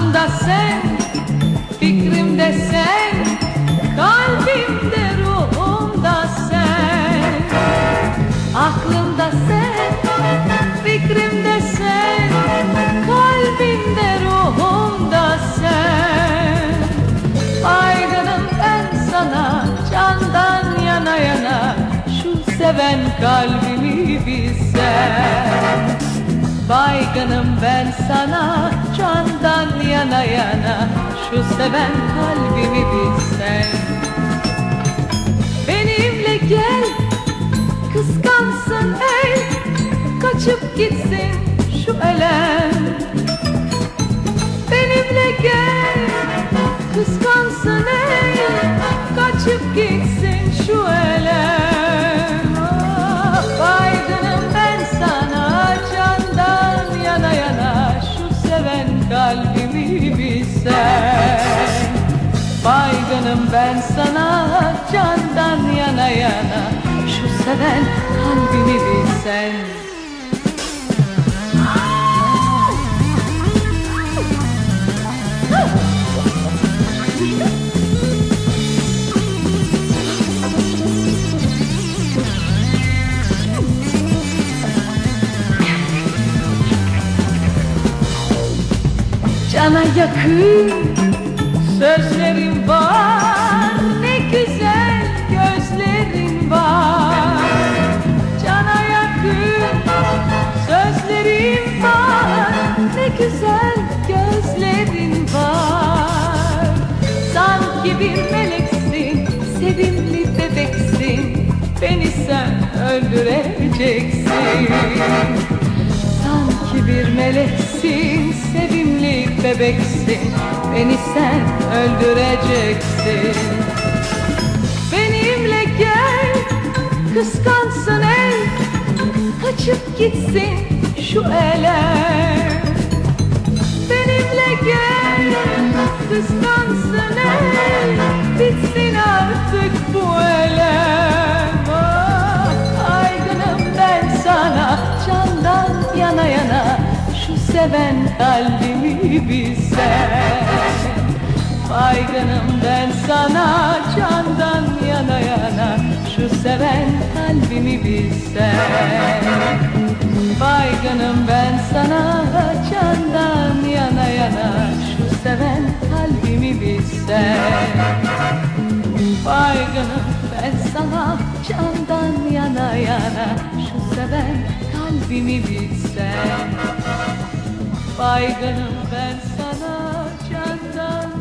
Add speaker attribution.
Speaker 1: aklımda sen, fikrimde sen, kalbimde ruhumda sen. Aklımda sen, fikrimde sen, kalbimde ruhumda sen. Aygınım ben sana, candan yana yana, şu seven kalbimi bilsen. Baygınım ben sana candan yana yana Şu seven kalbimi bilsen. Benimle gel kıskansın ey Kaçıp gitsin şu elem Benimle gel kıskansın ey Kaçıp gitsin şu elem kalbimi bilsen. Baygınım ben sana candan yana yana. Şu seven kalbimi bilsen Cana yakın sözlerim var. Ne güzel gözlerin var. Cana yakın sözlerim var. Ne güzel gözlerin var. Sanki bir meleksin Sevimli bebeksin. Beni sen öldüreceksin. Sanki bir meleksin, sevimli bebeksin. Beni sen öldüreceksin. Benimle gel, kıskansın ey Kaçıp gitsin şu elem Benimle gel, kıskansın ey Bitsin artık bu elem seven kalbimi bilsen Baygınım ben sana candan yana yana Şu seven kalbimi bilsen Baygınım ben sana candan yana yana Şu seven kalbimi bilsen Baygınım ben sana candan yana yana Şu seven kalbimi bilsen Baygınım ben sana candan